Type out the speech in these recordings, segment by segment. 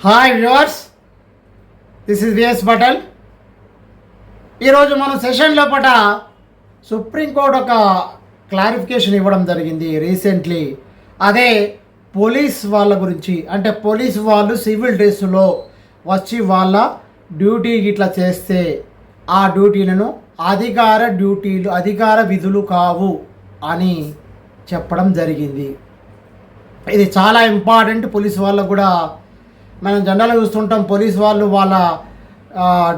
Hi viewers this is VS Patel ఈరోజు మన session లోపల సుప్రీంకోర్టు ఒక క్లారిఫికేషన్ ఇవ్వడం జరిగింది రీసెంట్లీ అదే పోలీస్ వాళ్ళ గురించి అంటే పోలీస్ వాళ్ళు సివిల్ డ్రెస్సులో వచ్చి వాళ్ళ డ్యూటీ ఇట్లా చేస్తే ఆ డ్యూటీలను అధికార డ్యూటీలు అధికార విధులు కావు అని చెప్పడం జరిగింది. ఇది చాలా ఇంపార్టెంట్ పోలీస్ వాళ్ళకు కూడా మనం జనరల్గా చూస్తుంటాం పోలీస్ వాళ్ళు వాళ్ళ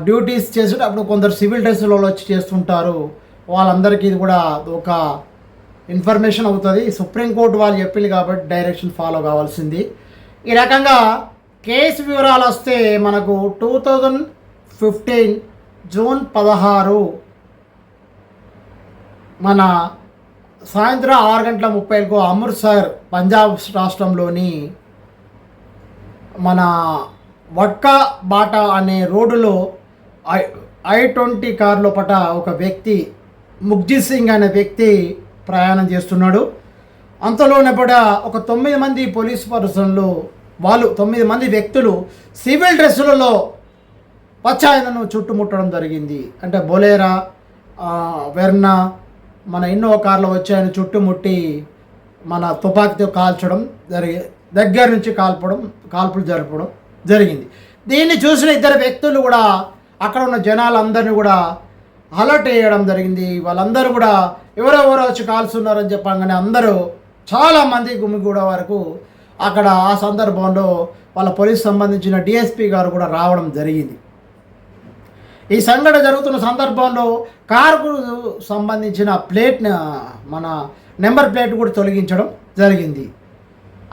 డ్యూటీస్ చేసేటప్పుడు కొందరు సివిల్ డ్రెస్సులలో వచ్చి చేస్తుంటారు. వాళ్ళందరికీ ఇది కూడా ఒక ఇన్ఫర్మేషన్ అవుతుంది. సుప్రీంకోర్టు వాళ్ళు చెప్పింది కాబట్టి డైరెక్షన్ ఫాలో కావాల్సింది. ఈ రకంగా కేసు వివరాలు వస్తే మనకు టూ థౌజండ్ ఫిఫ్టీన్ జూన్ పదహారు మన సాయంత్రం ఆరు గంటల ముప్పైకు అమృత్సర్ పంజాబ్ రాష్ట్రంలోని మన వడ్కా బాట అనే రోడ్డులో ఐ ఐ ట్వంటీ కార్ లోపట ఒక వ్యక్తి ముగ్జిత్ సింగ్ అనే వ్యక్తి ప్రయాణం చేస్తున్నాడు. అంతలోనే అంతలోనపట ఒక తొమ్మిది మంది పోలీస్ పర్సన్లు వాళ్ళు తొమ్మిది మంది వ్యక్తులు సివిల్ డ్రెస్సులలో పచ్చాయనను చుట్టుముట్టడం జరిగింది. అంటే బొలేరా వెర్నా మన ఎన్నో కార్లో వచ్చాయని చుట్టుముట్టి మన తుపాకీతో కాల్చడం జరిగి దగ్గర నుంచి కాల్పడం కాల్పులు జరపడం జరిగింది. దీన్ని చూసిన ఇద్దరు వ్యక్తులు కూడా అక్కడ ఉన్న జనాలందరినీ కూడా అలర్ట్ చేయడం జరిగింది. వాళ్ళందరూ కూడా ఎవరెవరో వచ్చి కాల్చున్నారని చెప్పగానే అందరూ చాలామంది గుమిగూడ వరకు అక్కడ ఆ సందర్భంలో వాళ్ళ పోలీస్ సంబంధించిన డిఎస్పి గారు కూడా రావడం జరిగింది. ఈ సంఘటన జరుగుతున్న సందర్భంలో కారుకు సంబంధించిన ప్లేట్ మన నెంబర్ ప్లేట్ కూడా తొలగించడం జరిగింది.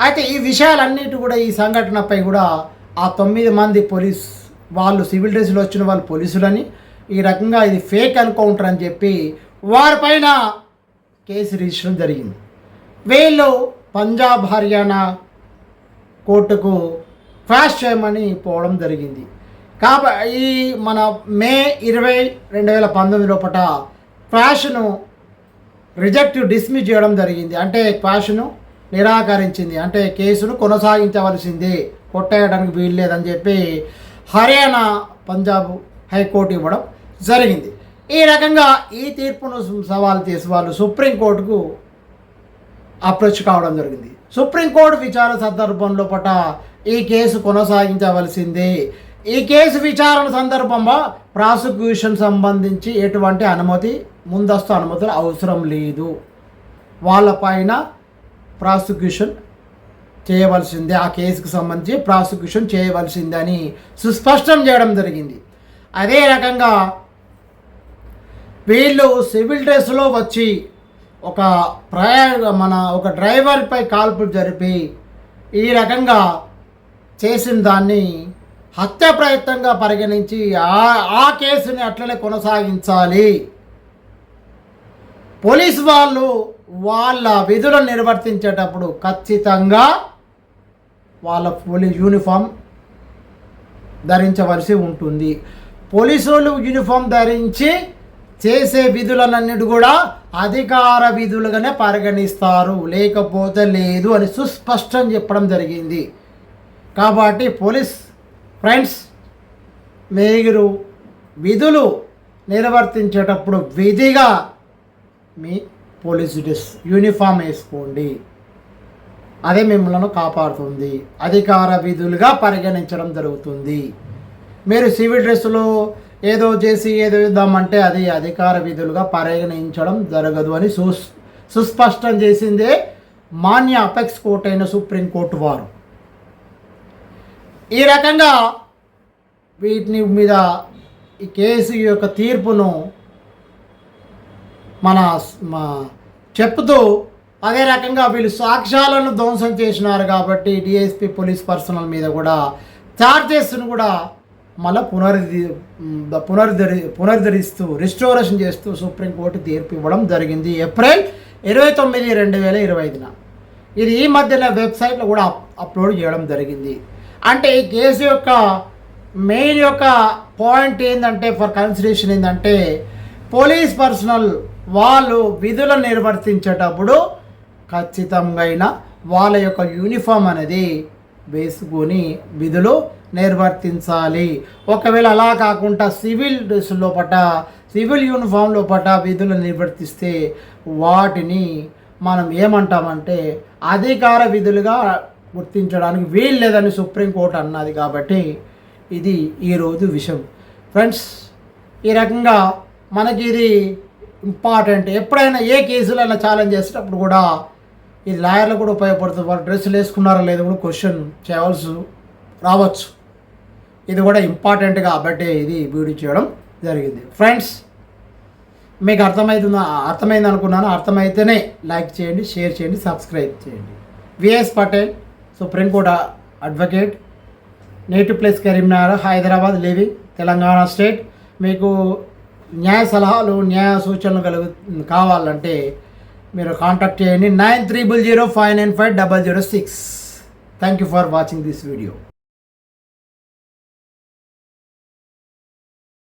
అయితే ఈ విషయాలన్నిటి కూడా ఈ సంఘటనపై కూడా ఆ తొమ్మిది మంది పోలీస్ వాళ్ళు సివిల్ డ్రెస్లో వచ్చిన వాళ్ళు పోలీసులని ఈ రకంగా ఇది ఫేక్ ఎన్కౌంటర్ అని చెప్పి వారిపైన కేసు రిజిస్టర్ జరిగింది. వీళ్ళు పంజాబ్ హర్యానా కోర్టుకు క్రాష్ చేయమని పోవడం జరిగింది. కాబ ఈ మన మే ఇరవై రెండు వేల పంతొమ్మిది లోపల క్వాష్ను రిజెక్ట్ డిస్మిస్ చేయడం జరిగింది. అంటే క్వాష్ను నిరాకరించింది. అంటే కేసును కొనసాగించవలసింది. కొట్టేయడానికి వీలు లేదని చెప్పి హర్యానా పంజాబ్ హైకోర్టు ఇవ్వడం జరిగింది. ఈ రకంగా ఈ తీర్పును సవాల్ చేసి వాళ్ళు సుప్రీంకోర్టుకు అప్రోచ్ కావడం జరిగింది. సుప్రీంకోర్టు విచారణ సందర్భంలో పట ఈ కేసు కొనసాగించవలసిందే. ఈ కేసు విచారణ సందర్భంలో ప్రాసిక్యూషన్ సంబంధించి ఎటువంటి అనుమతి ముందస్తు అనుమతులు అవసరం లేదు. వాళ్ళపైన ప్రాసిక్యూషన్ చేయవలసిందే. ఆ కేసుకు సంబంధించి ప్రాసిక్యూషన్ చేయవలసిందని సుస్పష్టం చేయడం జరిగింది. అదే రకంగా వీళ్ళు సివిల్ డ్రెస్లో వచ్చి ఒక ప్రయాణ మన ఒక డ్రైవర్పై కాల్పులు జరిపి ఈ రకంగా చేసిన దాన్ని హత్య ప్రయత్నంగా పరిగణించి ఆ ఆ కేసుని అట్లనే కొనసాగించాలి. పోలీస్ వాళ్ళు వాళ్ళ విధులను నిర్వర్తించేటప్పుడు ఖచ్చితంగా వాళ్ళ పోలీస్ యూనిఫామ్ ధరించవలసి ఉంటుంది. పోలీసులు యూనిఫామ్ ధరించి చేసే విధులన్నిటి కూడా అధికార విధులుగానే పరిగణిస్తారు. లేకపోతే లేదు అని సుస్పష్టం చెప్పడం జరిగింది. కాబట్టి పోలీస్ ఫ్రెండ్స్ మీరు విధులు నిర్వర్తించేటప్పుడు విధిగా మీ పోలీస్ డ్రెస్ యూనిఫామ్ వేసుకోండి. అదే మిమ్మల్ని కాపాడుతుంది. అధికార విధులుగా పరిగణించడం జరుగుతుంది. మీరు సివిల్ డ్రెస్సులో ఏదో చేసి ఏదో ఇద్దామంటే అది అధికార విధులుగా పరిగణించడం జరగదు అని సుస్ సుస్పష్టం చేసిందే మాన్య అపెక్స్ కోర్ట్ అయిన సుప్రీంకోర్టు వారు. ఈ రకంగా వీటిని మీద ఈ కేసు యొక్క తీర్పును మన మా చెప్తూ అదే రకంగా వీళ్ళు సాక్ష్యాలను ధ్వంసం చేసినారు కాబట్టి డిఎస్పి పోలీస్ పర్సనల్ మీద కూడా చార్జెస్ను కూడా మళ్ళీ పునరుద్ధి పునరుద్ధరి పునరుద్ధరిస్తూ రిస్టోరేషన్ చేస్తూ సుప్రీంకోర్టు తీర్పు ఇవ్వడం జరిగింది ఏప్రిల్ ఇరవై తొమ్మిది రెండు వేల ఇరవై ఐదున. ఇది ఈ మధ్యన వెబ్సైట్లో కూడా అప్లోడ్ చేయడం జరిగింది. అంటే ఈ కేసు యొక్క మెయిన్ యొక్క పాయింట్ ఏంటంటే ఫర్ కన్సిడరేషన్ ఏంటంటే పోలీస్ పర్సనల్ వాళ్ళు విధులు నిర్వర్తించేటప్పుడు ఖచ్చితంగా వాళ్ళ యొక్క యూనిఫామ్ అనేది వేసుకొని విధులు నిర్వర్తించాలి. ఒకవేళ అలా కాకుండా సివిల్ డ్రెస్ లోపట సివిల్ యూనిఫామ్ లోపట విధులు నిర్వర్తిస్తే వాటిని మనం ఏమంటామంటే అధికార విధులుగా గుర్తించడానికి వీలు లేదని సుప్రీంకోర్టు అన్నది కాబట్టి ఇది ఈరోజు విషయం. ఫ్రెండ్స్ ఈ రకంగా మనకి ఇది ఇంపార్టెంట్. ఎప్పుడైనా ఏ కేసులో అయినా ఛాలెంజ్ చేసేటప్పుడు కూడా ఇది లాయర్లు కూడా ఉపయోగపడుతుంది వాళ్ళు డ్రెస్సులు వేసుకున్నారో లేదా కూడా క్వశ్చన్ చేయవలసి రావచ్చు. ఇది కూడా ఇంపార్టెంట్ కాబట్టి ఇది వీడియో చేయడం జరిగింది. ఫ్రెండ్స్ మీకు అర్థమవుతుందా అర్థమైంది అనుకున్నాను. అర్థమైతేనే లైక్ చేయండి షేర్ చేయండి సబ్స్క్రైబ్ చేయండి. VS Patel supreme court advocate native place Karimnagar Hyderabad living Telangana state మీకు న్యాయ సలహాలు న్యాయ సూచనలు కలుగు కావాలంటే మీరు కాంటాక్ట్ చేయండి. Nine triple zero five nine five double zero six. Thank you for watching this video